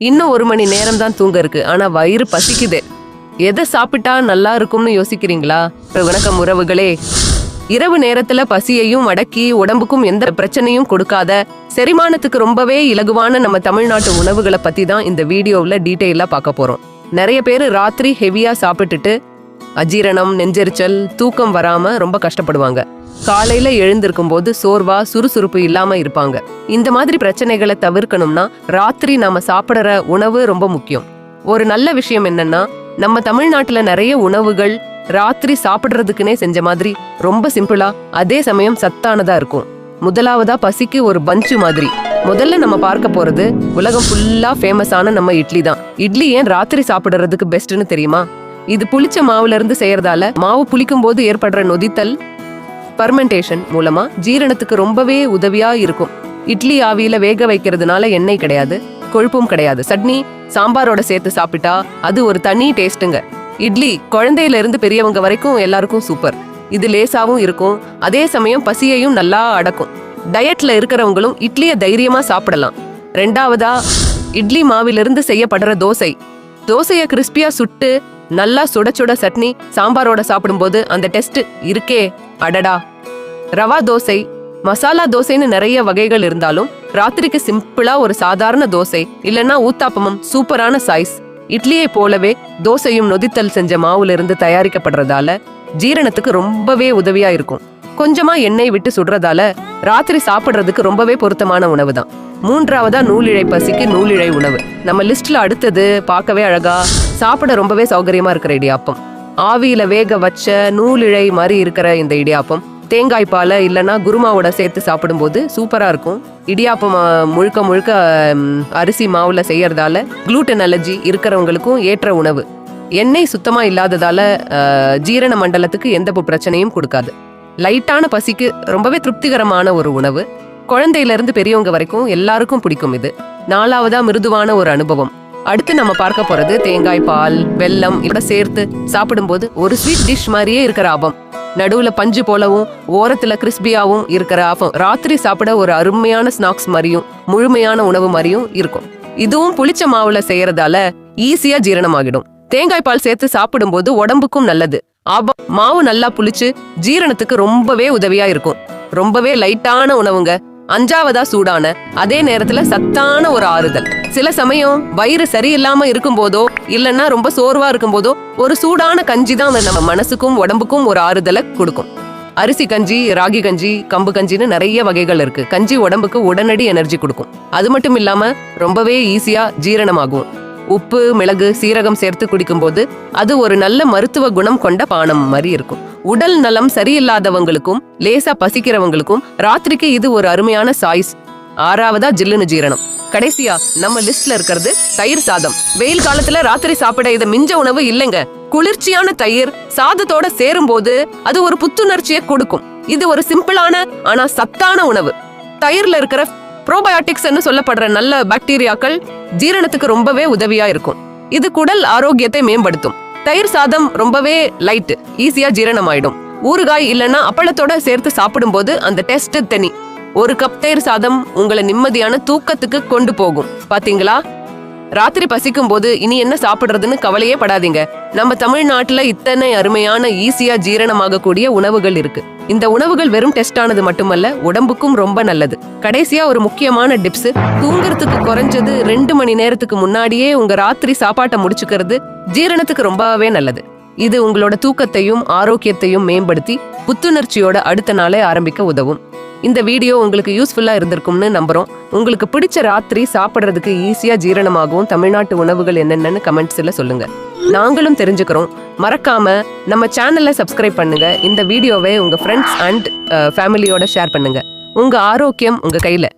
இன்னும் ஒரு மணி நேரம் தான் தூங்க இருக்கு. ஆனா வயிறு பசிக்குது. எதை சாப்பிட்டா நல்லா இருக்கும்னு யோசிக்கிறீங்களா? வணக்கம் உறவுகளே. இரவு நேரத்துல பசியையும் அடக்கி உடம்புக்கும் எந்த பிரச்சனையும் கொடுக்காத செரிமானத்துக்கு ரொம்பவே இலகுவான நம்ம தமிழ்நாட்டு உணவுகளை பத்தி தான் இந்த வீடியோவில் டீட்டெயிலாக பார்க்க போறோம். நிறைய பேர் ராத்திரி ஹெவியா சாப்பிட்டுட்டு அஜீரணம் நெஞ்செரிச்சல் தூக்கம் வராம ரொம்ப கஷ்டப்படுவாங்க. காலையில எழுந்திருக்கும் போது சோர்வா சுறுசுறுப்பு இல்லாம இருப்பாங்க. இந்த மாதிரி பிரச்சனைகளை தவிர்க்கணும்னா ராத்திரி நாம சாப்பிடுற உணவு ரொம்ப முக்கியம். ஒரு நல்ல விஷயம் என்னன்னா நம்ம தமிழ்நாட்டுல நிறைய உணவுகள் ராத்திரி சாப்பிடுறதுக்குனே செஞ்ச மாதிரி ரொம்ப சிம்பிளா அதே சமயம் சத்தானதா இருக்கும். முதலாவதா பசிக்கு ஒரு பஞ்சு மாதிரி. முதல்ல நம்ம பார்க்க போறது உலகம் ஃபுல்லா ஃபேமஸான நம்ம இட்லி தான். இட்லி ஏன் ராத்திரி சாப்பிடுறதுக்கு பெஸ்ட்னு தெரியுமா? இது புளிச்ச மாவுல இருந்து செய்யறதால மாவு புளிக்கும் போது ஏற்படுற நொதித்தல் பர்மெண்டேஷன் மூலமா ஜீரணத்துக்கு ரொம்பவே உதவியா இருக்கும். இட்லி ஆவியில வேக வைக்கிறதுனால எண்ணெய் கிடையாது கொழுப்பும் கிடையாது. சட்னி சாம்பாரோட சேர்த்து சாப்பிட்டா அது ஒரு தனி டேஸ்ட்டுங்க. இட்லி குழந்தையில இருந்து பெரியவங்க வரைக்கும் எல்லாருக்கும் சூப்பர். இது லேசாவும் இருக்கும் அதே சமயம் பசியையும் நல்லா அடக்கும். டயட்ல இருக்கிறவங்களும் இட்லியை தைரியமா சாப்பிடலாம். ரெண்டாவதா இட்லி மாவிலிருந்து செய்யப்படுற தோசை. தோசையை கிறிஸ்பியா சுட்டு நல்லா சுட சுட சட்னி சாம்பாரோட சாப்பிடும்போது அந்த டெஸ்ட் இருக்கே அடடா. ரவா தோசை மசாலா தோசைன்னு நிறைய வகைகள் இருந்தாலும் ராத்திரிக்கு சிம்பிளா ஒரு சாதாரண தோசை இல்லைன்னா ஊத்தாப்பமும் சூப்பரான சைஸ் இட்லியை போலவே தோசையும் நொதித்தல் செஞ்ச மாவுல இருந்து தயாரிக்கப்படுறதால ஜீரணத்துக்கு ரொம்பவே உதவியா இருக்கும். கொஞ்சமா எண்ணெய் விட்டு சுடுறதால ராத்திரி சாப்பிடுறதுக்கு ரொம்பவே பொருத்தமான உணவு தான் மூன்றாவதா நூலிழை பசிக்கு நூலிழை உணவு. நம்ம லிஸ்ட்ல அடுத்தது பார்க்கவே அழகா சாப்பிட ரொம்பவே சௌகரியமா இருக்கிற இடியாப்பம். ஆவியில வேக வச்ச நூலிழை மாதிரி இருக்கிற இந்த இடியாப்பம் தேங்காய் பாலை இல்லைன்னா குருமாவோட சேர்த்து சாப்பிடும்போது சூப்பராக இருக்கும். இடியாப்பம் முழுக்க முழுக்க அரிசி மாவில் செய்யறதால குளூட்டன் அலர்ஜி இருக்கிறவங்களுக்கும் ஏற்ற உணவு. எண்ணெய் சுத்தமாக இல்லாததால ஜீரண மண்டலத்துக்கு எந்த பிரச்சனையும் கொடுக்காது. லைட்டான பசிக்கு ரொம்பவே திருப்திகரமான ஒரு உணவு. குழந்தையிலிருந்து பெரியவங்க வரைக்கும் எல்லாருக்கும் பிடிக்கும் இது. நாலாவதா மிருதுவான ஒரு அனுபவம். அடுத்து நம்ம பார்க்க போறது தேங்காய் பால் வெல்லம் இதோட சேர்த்து சாப்பிடும்போது ஒரு ஸ்வீட் டிஷ் மாதிரியே இருக்கிற ஆபம். நடுவுல பஞ்சு போலவும் ஓரத்துல கிறிஸ்பியாவும் இருக்கிற ஆபம் ராத்திரி சாப்பிட ஒரு அருமையான ஸ்நாக்ஸ் மாதிரியும் முழுமையான உணவு மாதிரியும் இருக்கும். இதுவும் புளிச்ச மாவுல செய்யறதால ஈஸியா ஜீரணமாகிடும். தேங்காய் பால் சேர்த்து சாப்பிடும்போது உடம்புக்கும் நல்லது. ஆபம் மாவு நல்லா புளிச்சு ஜீரணத்துக்கு ரொம்பவே உதவியா இருக்கும். ரொம்பவே லைட்டான உணவுங்க. அஞ்சாவதா சூடான அதே நேரத்துல சத்தான ஒரு ஆறுதல். சில சமயம் வயிறு சரியில்லாம இருக்கும் போதோ இல்லைன்னா ரொம்ப சோர்வா இருக்கும் போதோ ஒரு சூடான கஞ்சி தான் நம்ம மனசுக்கும் உடம்புக்கும் ஒரு ஆறுதலை கொடுக்கும். அரிசி கஞ்சி ராகி கஞ்சி கம்பு கஞ்சின்னு நிறைய வகைகள் இருக்கு. கஞ்சி உடம்புக்கு உடனடி எனர்ஜி கொடுக்கும். அது மட்டும் இல்லாம ரொம்பவே ஈஸியா ஜீரணமாகும். உப்பு மிளகு சீரகம் சேர்த்து குடிக்கும்போது அது ஒரு நல்ல மருத்துவ குணம் கொண்ட பானம் மாதிரி இருக்கும். உடல் நலம் சரியில்லாதவங்களுக்கும் லேசா பசிக்கிறவங்களுக்கும் ராத்திரிக்கு இது ஒரு அருமையான சாய்ஸ். ஆறாவதா ஜில்லுன்னு ஜீரணம். கடைசியா நம்ம லிஸ்ட்ல இருக்கிறது தயிர் சாதம். வெயில் காலத்துல ராத்திரி சாப்பிட இதை மிஞ்ச உணவு இல்லைங்க. குளிர்ச்சியான தயிர் சாதத்தோட சேரும் போது அது ஒரு புத்துணர்ச்சியை கொடுக்கும். இது ஒரு சிம்பிளான ஆனா சத்தான உணவு. தயிர்ல இருக்கிற ப்ரோபயோட்டிக்ஸ் சொல்லப்படுற நல்ல பாக்டீரியாக்கள் ஜீரணத்துக்கு ரொம்பவே உதவியா இருக்கும். இது குடல் ஆரோக்கியத்தை மேம்படுத்தும். தயிர் சாதம் ரொம்பவே லைட் ஈஸியா ஜீரணம் ஆயிடும் ஊறுகாய் இல்லைன்னா அப்பளத்தோட சேர்த்து சாப்பிடும்போது அந்த டெஸ்ட் தனி. ஒரு கப் தயிர் சாதம் உங்களை நிம்மதியான தூக்கத்துக்கு கொண்டு போகும். பாத்தீங்களா? ராத்திரி பசிக்கும் போது இனி என்ன சாப்பிடுறதுன்னு கவலையே படாதீங்க. நம்ம தமிழ்நாட்டுல இத்தனை அருமையான ஈஸியா ஜீரணமாகக்கூடிய உணவுகள் இருக்கு. இந்த உணவுகள் வெறும் டெஸ்ட் ஆனது மட்டுமல்ல உடம்புக்கும் ரொம்ப நல்லது. கடைசியா ஒரு முக்கியமான டிப்ஸ் தூங்குறதுக்கு குறைஞ்சது ரெண்டு மணி நேரத்துக்கு முன்னாடியே உங்க ராத்திரி சாப்பாட்டை முடிச்சுக்கிறது ஜீரணத்துக்கு ரொம்பவே நல்லது. இது உங்களோட தூக்கத்தையும் ஆரோக்கியத்தையும் மேம்படுத்தி புத்துணர்ச்சியோட அடுத்த நாளே ஆரம்பிக்க உதவும். இந்த வீடியோ உங்களுக்கு யூஸ்ஃபுல்லாக இருந்திருக்கும்னு நம்புகிறோம் உங்களுக்கு பிடிச்ச ராத்திரி சாப்பிட்றதுக்கு ஈஸியாக ஜீரணமாகவும் தமிழ்நாட்டு உணவுகள் என்னென்னு கமெண்ட்ஸில் சொல்லுங்கள் நாங்களும் தெரிஞ்சுக்கிறோம். மறக்காம நம்ம சேனலை சப்ஸ்கிரைப் பண்ணுங்க. இந்த வீடியோவை உங்கள் ஃப்ரெண்ட்ஸ் அண்ட் ஃபேமிலியோட ஷேர் பண்ணுங்க. உங்கள் ஆரோக்கியம் உங்கள் கையில்.